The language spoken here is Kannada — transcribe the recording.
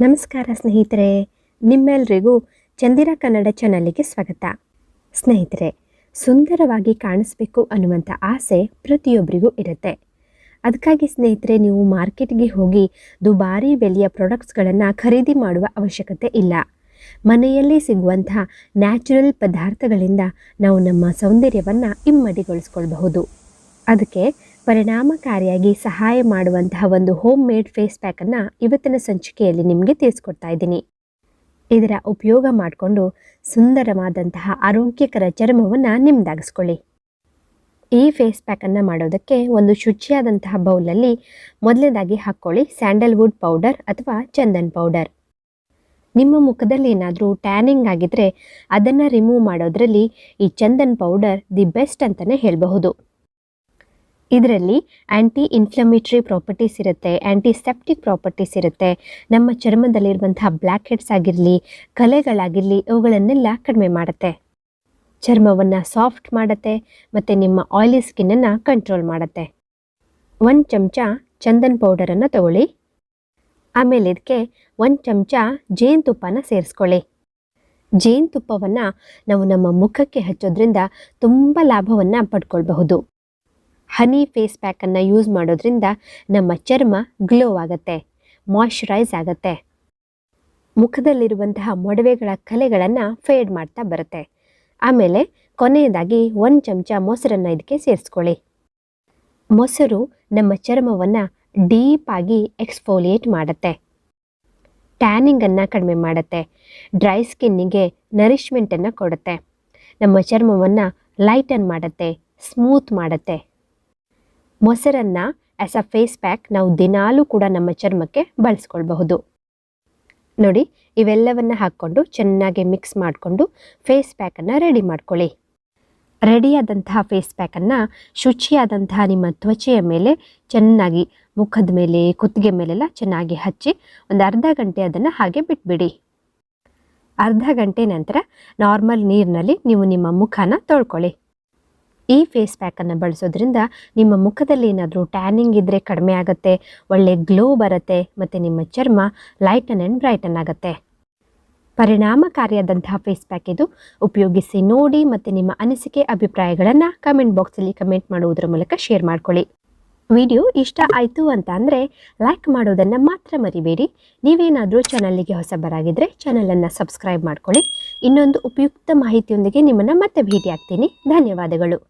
ನಮಸ್ಕಾರ ಸ್ನೇಹಿತರೆ, ನಿಮ್ಮೆಲ್ರಿಗೂ ಚಂದಿರ ಕನ್ನಡ ಚಾನಲಿಗೆ ಸ್ವಾಗತ. ಸ್ನೇಹಿತರೆ, ಸುಂದರವಾಗಿ ಕಾಣಿಸ್ಬೇಕು ಅನ್ನುವಂಥ ಆಸೆ ಪ್ರತಿಯೊಬ್ಬರಿಗೂ ಇರುತ್ತೆ. ಅದಕ್ಕಾಗಿ ಸ್ನೇಹಿತರೆ, ನೀವು ಮಾರ್ಕೆಟ್ಗೆ ಹೋಗಿ ದುಬಾರಿ ಬೆಲೆಯ ಪ್ರಾಡಕ್ಟ್ಸ್ಗಳನ್ನು ಖರೀದಿ ಮಾಡುವ ಅವಶ್ಯಕತೆ ಇಲ್ಲ. ಮನೆಯಲ್ಲೇ ಸಿಗುವಂಥ ನ್ಯಾಚುರಲ್ ಪದಾರ್ಥಗಳಿಂದ ನಾವು ನಮ್ಮ ಸೌಂದರ್ಯವನ್ನು ಇಮ್ಮಡಿಗೊಳಿಸ್ಕೊಳ್ಬಹುದು ಅದಕ್ಕೆ ಪರಿಣಾಮಕಾರಿಯಾಗಿ ಸಹಾಯ ಮಾಡುವಂತಹ ಒಂದು ಹೋಮ್ ಮೇಡ್ ಫೇಸ್ ಪ್ಯಾಕನ್ನು ಇವತ್ತಿನ ಸಂಚಿಕೆಯಲ್ಲಿ ನಿಮಗೆ ತಿಳಿಸ್ಕೊಡ್ತಾ ಇದ್ದೀನಿ. ಇದರ ಉಪಯೋಗ ಮಾಡಿಕೊಂಡು ಸುಂದರವಾದಂತಹ ಆರೋಗ್ಯಕರ ಚರ್ಮವನ್ನು ನಿಮ್ದಾಗಿಸ್ಕೊಳ್ಳಿ. ಈ ಫೇಸ್ ಪ್ಯಾಕನ್ನು ಮಾಡೋದಕ್ಕೆ ಒಂದು ಶುಚಿಯಾದಂತಹ ಬೌಲಲ್ಲಿ ಮೊದಲನೇದಾಗಿ ಹಾಕ್ಕೊಳ್ಳಿ ಸ್ಯಾಂಡಲ್ವುಡ್ ಪೌಡರ್ ಅಥವಾ ಚಂದನ್ ಪೌಡರ್. ನಿಮ್ಮ ಮುಖದಲ್ಲಿ ಏನಾದರೂ ಟ್ಯಾನಿಂಗ್ ಆಗಿದ್ರೆ ಅದನ್ನು ರಿಮೂವ್ ಮಾಡೋದ್ರಲ್ಲಿ ಈ ಚಂದನ್ ಪೌಡರ್ ದಿ ಬೆಸ್ಟ್ ಅಂತಲೇ ಹೇಳಬಹುದು. ಇದರಲ್ಲಿ ಆ್ಯಂಟಿ ಇನ್ಫ್ಲಮೇಟ್ರಿ ಪ್ರಾಪರ್ಟೀಸ್ ಇರುತ್ತೆ ಆ್ಯಂಟಿಸೆಪ್ಟಿಕ್ ಪ್ರಾಪರ್ಟೀಸ್ ಇರುತ್ತೆ. ನಮ್ಮ ಚರ್ಮದಲ್ಲಿರುವಂತಹ ಬ್ಲ್ಯಾಕ್ ಹೆಡ್ಸ್ ಆಗಿರಲಿ, ಕಲೆಗಳಾಗಿರಲಿ, ಇವುಗಳನ್ನೆಲ್ಲ ಕಡಿಮೆ ಮಾಡುತ್ತೆ. ಚರ್ಮವನ್ನು ಸಾಫ್ಟ್ ಮಾಡುತ್ತೆ ಮತ್ತು ನಿಮ್ಮ ಆಯಿಲಿ ಸ್ಕಿನ್ನನ್ನು ಕಂಟ್ರೋಲ್ ಮಾಡುತ್ತೆ. ಒಂದು ಚಮಚ ಚಂದನ್ ಪೌಡರನ್ನು ತಗೊಳ್ಳಿ. ಆಮೇಲೆ ಇದಕ್ಕೆ ಒಂದು ಚಮಚ ಜೇನುತುಪ್ಪನ ಸೇರಿಸ್ಕೊಳ್ಳಿ. ಜೇನುತುಪ್ಪವನ್ನು ನಾವು ನಮ್ಮ ಮುಖಕ್ಕೆ ಹಚ್ಚೋದ್ರಿಂದ ತುಂಬ ಲಾಭವನ್ನು ಪಡ್ಕೊಳ್ಬಹುದು. ಹನಿ ಫೇಸ್ ಪ್ಯಾಕನ್ನು ಯೂಸ್ ಮಾಡೋದ್ರಿಂದ ನಮ್ಮ ಚರ್ಮ ಗ್ಲೋ ಆಗುತ್ತೆ ಮಾಯ್ಶ್ಚರೈಸ್ ಆಗುತ್ತೆ. ಮುಖದಲ್ಲಿರುವಂತಹ ಮೊಡವೆಗಳ ಕಲೆಗಳನ್ನು ಫೇಡ್ ಮಾಡ್ತಾ ಬರುತ್ತೆ. ಆಮೇಲೆ ಕೊನೆಯದಾಗಿ ಒಂದು ಚಮಚ ಮೊಸರನ್ನು ಇದಕ್ಕೆ ಸೇರಿಸ್ಕೊಳ್ಳಿ. ಮೊಸರು ನಮ್ಮ ಚರ್ಮವನ್ನು ಡೀಪಾಗಿ ಎಕ್ಸ್ಫೋಲಿಯೇಟ್ ಮಾಡುತ್ತೆ. ಟ್ಯಾನಿಂಗನ್ನು ಕಡಿಮೆ ಮಾಡುತ್ತೆ. ಡ್ರೈ ಸ್ಕಿನ್ನಿಗೆ ನರಿಷ್ಮೆಂಟನ್ನು ಕೊಡುತ್ತೆ. ನಮ್ಮ ಚರ್ಮವನ್ನು ಲೈಟನ್ ಮಾಡುತ್ತೆ ಸ್ಮೂತ್ ಮಾಡುತ್ತೆ. ಮೊಸರನ್ನು ಆ್ಯಸ್ ಅ ಫೇಸ್ ಪ್ಯಾಕ್ ನಾವು ದಿನಾಲೂ ಕೂಡ ನಮ್ಮ ಚರ್ಮಕ್ಕೆ ಬಳಸ್ಕೊಳ್ಬಹುದು. ನೋಡಿ, ಇವೆಲ್ಲವನ್ನು ಹಾಕ್ಕೊಂಡು ಚೆನ್ನಾಗಿ ಮಿಕ್ಸ್ ಮಾಡಿಕೊಂಡು ಫೇಸ್ ಪ್ಯಾಕನ್ನು ರೆಡಿ ಮಾಡ್ಕೊಳ್ಳಿ. ರೆಡಿಯಾದಂತಹ ಫೇಸ್ ಪ್ಯಾಕನ್ನು ಶುಚಿಯಾದಂತಹ ನಿಮ್ಮ ತ್ವಚೆಯ ಮೇಲೆ ಚೆನ್ನಾಗಿ ಮುಖದ ಮೇಲೆ, ಕುತ್ತಿಗೆ ಮೇಲೆಲ್ಲ ಚೆನ್ನಾಗಿ ಹಚ್ಚಿ ಒಂದು ಅರ್ಧ ಗಂಟೆ ಅದನ್ನು ಹಾಗೆ ಬಿಟ್ಬಿಡಿ. ಅರ್ಧ ಗಂಟೆ ನಂತರ ನಾರ್ಮಲ್ ನೀರಿನಲ್ಲಿ ನೀವು ನಿಮ್ಮ ಮುಖನ ತೊಳ್ಕೊಳ್ಳಿ. ಈ ಫೇಸ್ ಪ್ಯಾಕನ್ನು ಬಳಸೋದ್ರಿಂದ ನಿಮ್ಮ ಮುಖದಲ್ಲಿ ಏನಾದರೂ ಟ್ಯಾನಿಂಗ್ ಇದ್ದರೆ ಕಡಿಮೆ ಆಗುತ್ತೆ, ಒಳ್ಳೆ ಗ್ಲೋ ಬರುತ್ತೆ, ಮತ್ತು ನಿಮ್ಮ ಚರ್ಮ ಲೈಟನ್ ಆ್ಯಂಡ್ ಬ್ರೈಟನ್ ಆಗುತ್ತೆ. ಪರಿಣಾಮಕಾರಿಯಾದಂತಹ ಫೇಸ್ ಪ್ಯಾಕ್ ಇದು. ಉಪಯೋಗಿಸಿ ನೋಡಿ ಮತ್ತು ನಿಮ್ಮ ಅನಿಸಿಕೆ, ಅಭಿಪ್ರಾಯಗಳನ್ನು ಕಮೆಂಟ್ ಬಾಕ್ಸಲ್ಲಿ ಕಮೆಂಟ್ ಮಾಡುವುದರ ಮೂಲಕ ಶೇರ್ ಮಾಡ್ಕೊಳ್ಳಿ. ವಿಡಿಯೋ ಇಷ್ಟ ಆಯಿತು ಅಂತ ಅಂದರೆ ಲೈಕ್ ಮಾಡೋದನ್ನು ಮಾತ್ರ ಮರಿಬೇಡಿ. ನೀವೇನಾದರೂ ಚಾನಲ್ಲಿಗೆ ಹೊಸಬರಾಗಿದ್ದರೆ ಚಾನಲನ್ನು ಸಬ್ಸ್ಕ್ರೈಬ್ ಮಾಡ್ಕೊಳ್ಳಿ. ಇನ್ನೊಂದು ಉಪಯುಕ್ತ ಮಾಹಿತಿಯೊಂದಿಗೆ ನಿಮ್ಮನ್ನು ಮತ್ತೆ ಭೇಟಿ ಆಗ್ತೀನಿ ಧನ್ಯವಾದಗಳು.